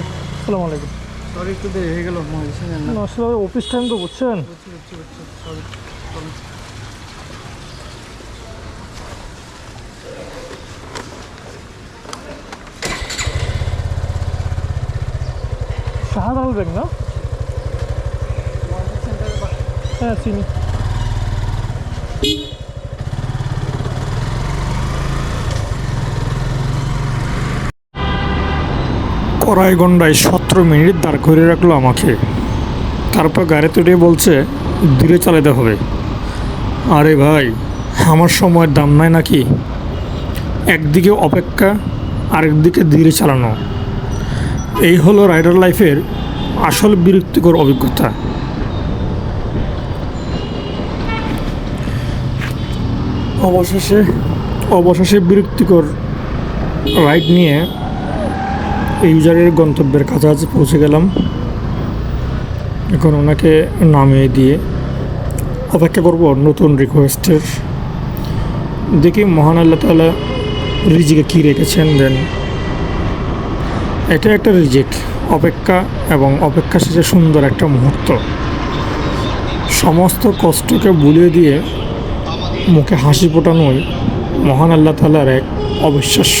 আসসালামু আলাইকুম। সরি একটু দেরি হয়ে গেল আসলে অফিস টাইম তো বুঝছেন? শাহজালাল ব্যাংক না? হ্যাঁ চিনি। কড়াইগন্ডায় সতেরো মিনিট দাঁড় করে রাখল আমাকে। তারপর গাড়ি তুলে বলছে ধীরে চালাতে হবে। আরে ভাই, আমার সময়ের দাম নাই নাকি? একদিকে অপেক্ষা, আরেকদিকে ধীরে চালানো। এই হলো রাইডার লাইফের আসল বিরক্তিকর অভিজ্ঞতা। অবশেষে অবশেষে বিরক্তিকর রাইড নিয়ে ইউজারের গন্তব্যের কাছাকাছি পৌঁছে গেলাম। এখন ওনাকে নামিয়ে দিয়ে অপেক্ষা করব নতুন রিকোয়েস্টের দেখি মহান আল্লাহ তালা রিজিকে কী রেখেছেন দেন এটা একটা রিজিক, অপেক্ষা এবং অপেক্ষা শেষে সুন্দর একটা মুহূর্ত। সমস্ত কষ্টকে ভুলিয়ে দিয়ে মুখে হাসি ফোটানোই মহান আল্লাহ তালার এক অবিশ্বাস্য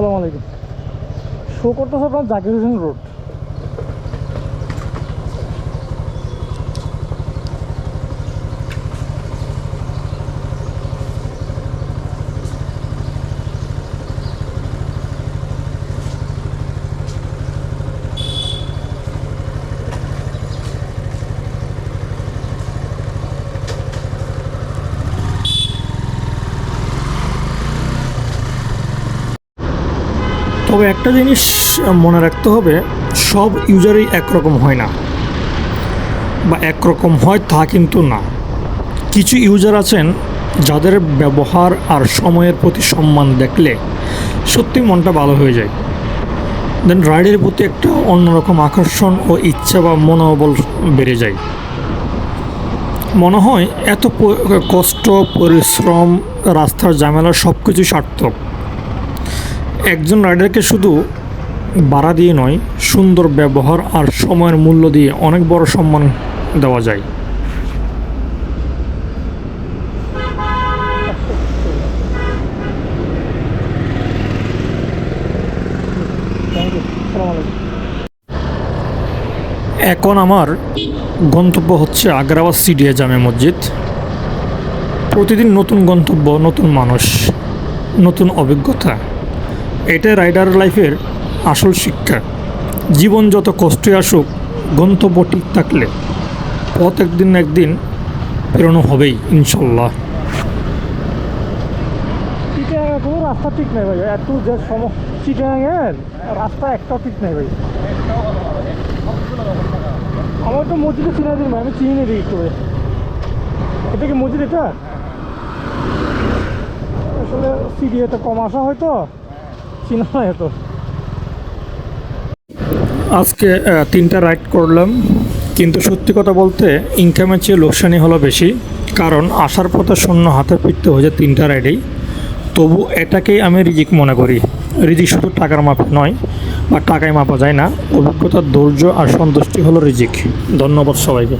আসসালামু আলাইকুম। শো করতেছে আপনার জাকির হোসেন রোড। তবে একটা জিনিস মনে রাখতে হবে, সব ইউজারই একরকম হয় না। বা একরকম হয় তা কিন্তু না। কিছু ইউজার আছেন, যাদের ব্যবহার আর সময়ের প্রতি সম্মান দেখলে সত্যি মনটা ভালো হয়ে যায়। দেন রাইডের প্রতি একটা অন্যরকম আকর্ষণ ও ইচ্ছা বা মনোবল বেড়ে যায়। মনে হয় এত কষ্ট, পরিশ্রম, রাস্তার ঝামেলা সব কিছু সার্থক। একজন রাইডারকে শুধু ভাড়া দিয়ে নয়, সুন্দর ব্যবহার আর সময়ের মূল্য দিয়ে অনেক বড় সম্মান দেওয়া যায়। এখন আমার গন্তব্য হচ্ছে আগ্রাবাদ সিডিয়া জামে মসজিদ। প্রতিদিন নতুন গন্তব্য, নতুন মানুষ, নতুন অভিজ্ঞতা। এটাই রাইডার লাইফের আসল শিক্ষা। জীবন যত কষ্টে আসুক, গন্তব্য ঠিক থাকলে পথ একদিন একদিন পেরোনো হবেই, ইনশাল্লাহ। রাস্তা ঠিক নাই ভাই। এত যে সম চিটাগাঙের রাস্তা একটাও ঠিক নাই ভাই। আমার তো মসজিদে চিনা দিন আমি চিনি দেখি করে এটা কি মসজিদ এটা? আসলে সিডিএতে কম আসা হয়তো আজকে তিনটা রাইড করলাম, কিন্তু সত্যি কথা বলতে ইনকামের চেয়ে লোকসানি হলো বেশি, কারণ আসার পথে শূন্য হাতে ফিরতে হয়েছে তিনটা রাইডেই তবু এটাকেই আমি রিজিক মনে করি। রিজিক শুধু টাকার মাপ নয়, বা টাকায় মাপা যায় না, অভিজ্ঞতার ধৈর্য আর সন্তুষ্টি হলো রিজিক। ধন্যবাদ সবাইকে।